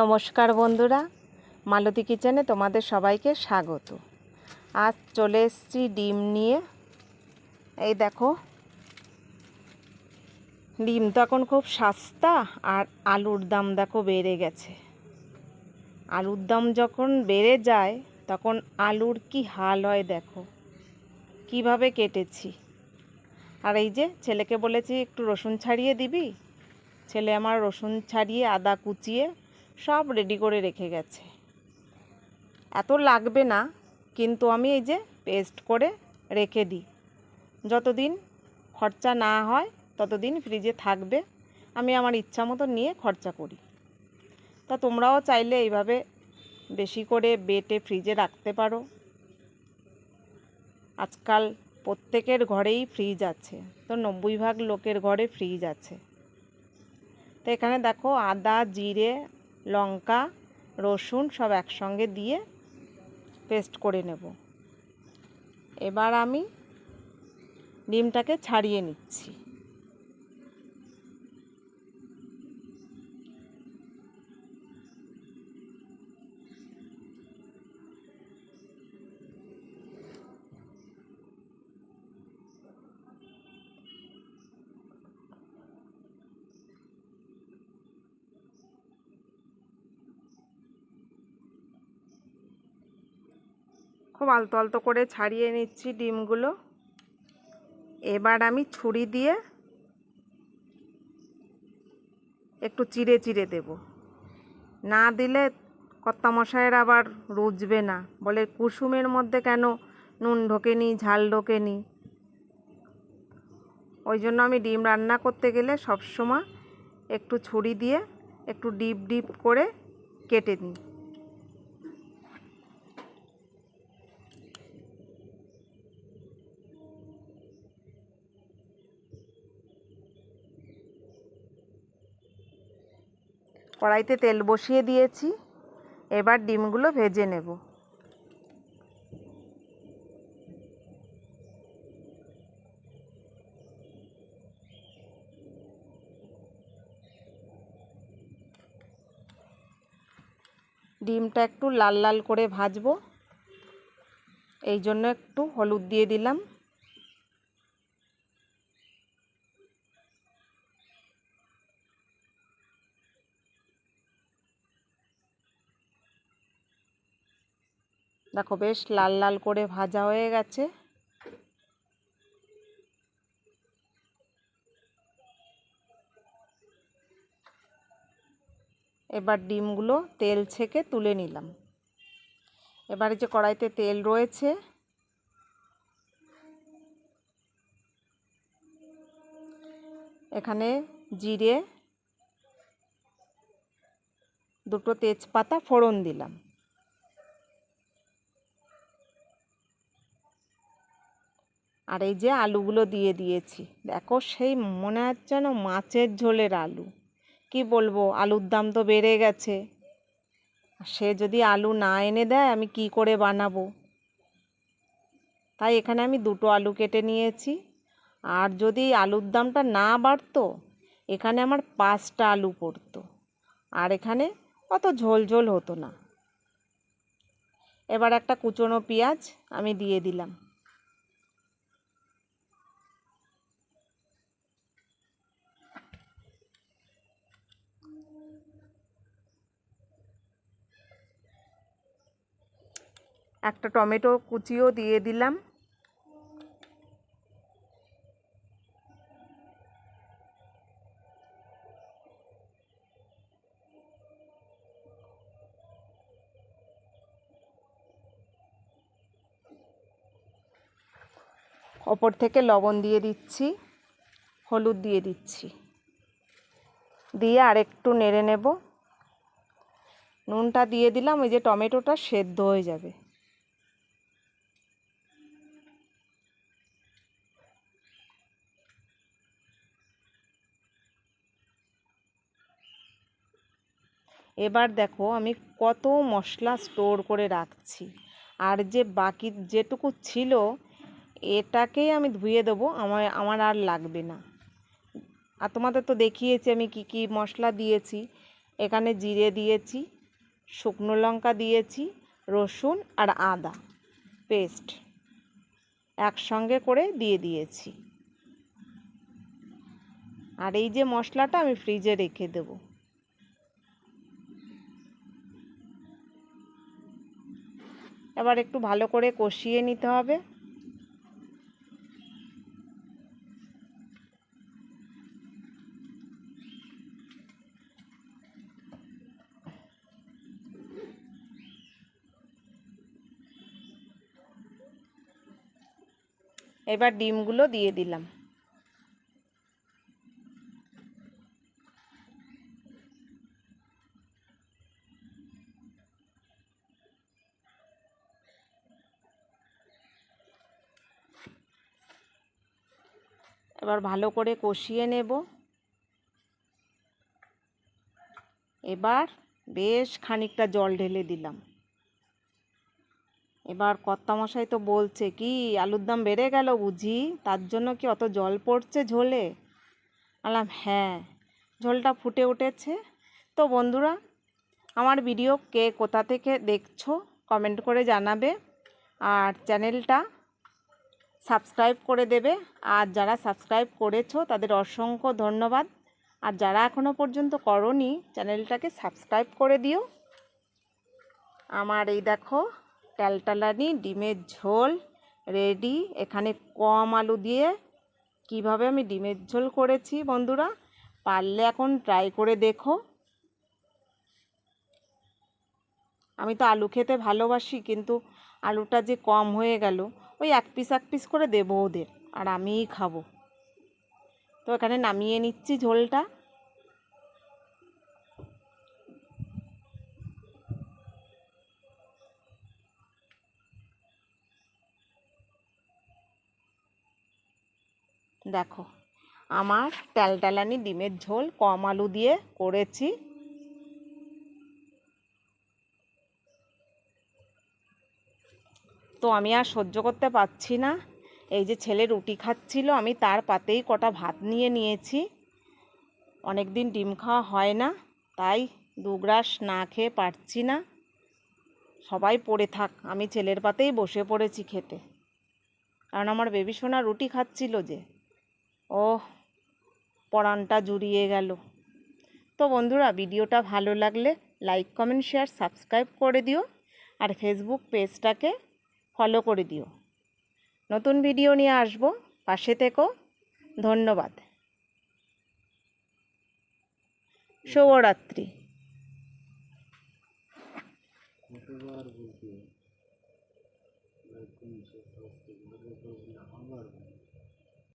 নমস্কার বন্ধুরা, মালতী কিচেনে তোমাদের সবাইকে স্বাগত। আজ চলে এসেছি ডিম নিয়ে। এই দেখো, ডিম তো এখন খুব সস্তা আর আলুর দাম দেখো বেড়ে গেছে। আলুর দাম যখন বেড়ে যায়, তখন আলুর কি হাল হয় দেখো, কীভাবে কেটেছি। আর এই যে ছেলেকে বলেছি, একটু রসুন ছাড়িয়ে দিবি? ছেলে আমার রসুন ছাড়িয়ে আদা কুচিয়ে সব রেডি করে রেখে গেছে। এত লাগবে না, কিন্তু আমি এই যে পেস্ট করে রেখে দিই। যতদিন খরচা না হয়, ততদিন ফ্রিজে থাকবে, আমি আমার ইচ্ছা মতো নিয়ে খরচা করি। তা তোমরাও চাইলে এইভাবে বেশি করে বেটে ফ্রিজে রাখতে পারো। আজকাল প্রত্যেকের ঘরেই ফ্রিজ আছে, তো নব্বই ভাগ লোকের ঘরে ফ্রিজ আছে। তো এখানে দেখো আদা, জিরে লঙ্কা রসুন সব একসঙ্গে দিয়ে পেস্ট করে নেব। এবার আমি ডিমটাকে ছাড়িয়ে নিচ্ছি। খুব আলতো আলতো করে ছাড়িয়ে নিচ্ছি ডিমগুলো। এবার আমি ছুরি দিয়ে একটু চিড়ে চিড়ে দেব। না দিলে কর্তামশাইয়ের আবার রুজবে না। বলে কুসুমের মধ্যে কেন নুন ঢোকেনি, ঝাল ঢোকেনি? ওই জন্য আমি ডিম রান্না করতে গেলে সবসময় একটু ছুরি দিয়ে একটু ডিপ ডিপ করে কেটে নিই। কড়াইতে তেল বসিয়ে দিয়েছি। এবার ডিমগুলো ভেজে নেব। ডিমটা একটু লাল লাল করে ভাজবো। এই জন্য একটু হলুদ দিয়ে দিলাম। দেখো বেশ লাল লাল করে ভাজা হয়ে গেছে। এবার ডিমগুলো তেল ছেঁকে তুলে নিলাম। এবারে যে কড়াইতে তেল রয়েছে, এখানে জিরে, দুটো তেজপাতা ফোড়ন দিলাম। আর এই যে আলুগুলো দিয়ে দিয়েছি। দেখো সেই মনে হচ্ছে যেন মাছের ঝোলের আলু। কি বলব, আলুর দাম তো বেড়ে গেছে। সে যদি আলু না এনে দেয়, আমি কি করে বানাবো? তাই এখানে আমি দুটো আলু কেটে নিয়েছি। আর যদি আলুর দামটা না বাড়তো, এখানে আমার পাঁচটা আলু পড়তো। আর এখানে অত ঝোল ঝোল হতো না। এবার একটা কুচনো পেঁয়াজ আমি দিয়ে দিলাম। একটা টমেটো কুচিও দিয়ে দিলাম। ওপর থেকে লবণ দিয়ে দিচ্ছি, হলুদ দিয়ে দিচ্ছি। দিয়ে আরেকটু নেড়ে নেব। নুনটা দিয়ে দিলাম ওই যে টমেটোটা সেদ্ধ হয়ে যাবে। এবার দেখো আমি কত মশলা স্টোর করে রাখছি। আর যে বাকি যেটুকু ছিল, এটাকেই আমি ধুয়ে দেবো, আমার আমার আর লাগবে না। আর তোমাদের তো দেখিয়েছি আমি কি কি মশলা দিয়েছি। এখানে জিরে দিয়েছি, শুকনো লঙ্কা দিয়েছি, রসুন আর আদা। পেস্ট একসঙ্গে করে দিয়ে দিয়েছি। আর এই যে মশলাটা আমি ফ্রিজে রেখে দেব। এবার একটু ভালো করে কষিয়ে নিতে হবে। এবার ডিমগুলো দিয়ে দিলাম। এবার ভালো করে কষিয়ে নেব। এবার বেশ খানিকটা জল ঢেলে দিলাম। এবার কর্তামশাই তো বলছে, কি, আলুর দাম বেড়ে গেল বুঝি? তার জন্য কি অত জল পড়ছে ঝোলে? বললাম হ্যাঁ ঝোলটা ফুটে উঠেছে। তো বন্ধুরা, আমার ভিডিও কে কোথা থেকে দেখছ কমেন্ট করে জানাবে। আর চ্যানেলটা সাবস্ক্রাইব করে দেবে। আর যারা সাবস্ক্রাইব করেছ, তাদের অসংখ্য ধন্যবাদ। আর যারা এখনও পর্যন্ত করনি, চ্যানেলটাকে সাবস্ক্রাইব করে দিও। আমার এই দেখো টালটালানি ডিমের ঝোল রেডি। এখানে কম আলু দিয়ে কীভাবে আমি ডিমের ঝোল করেছি বন্ধুরা, পারলে এখন ট্রাই করে দেখো। আমি তো আলু খেতে ভালোবাসি, কিন্তু আলুটা যে কম হয়ে গেল, ওই এক পিস এক পিস করে দেবো ওদের, আর আমিই খাব। তো এখানে নামিয়ে নিচ্ছি ঝোলটা। দেখো, আমার ট্যালট্যালানি ডিমের ঝোল কম আলু দিয়ে করেছি। তো আমি আর সহ্য করতে পারছি না। এই যে ছেলে রুটি খাচ্ছিল, আমি তার পাতেই কটা ভাত নিয়ে নিয়েছি। অনেক দিন ডিম খাওয়া হয় না, তাই দুগ্রাস না খেয়ে পারছি না। সবাই পড়ে থাক, আমি ছেলের পাতেই বসে পড়েছি খেতে। কারণ আমার বেবি সোনা রুটি খাচ্ছিল যে। ও পরানটা জুড়িয়ে গেল। তো বন্ধুরা, ভিডিওটা ভালো লাগলে লাইক, কমেন্ট, শেয়ার, সাবস্ক্রাইব করে দিও। আর ফেসবুক পেজটাকে ফলো করে দিও। নতুন ভিডিও নিয়ে আসব। পাশে থেকো। ধন্যবাদ। শুভরাত্রি।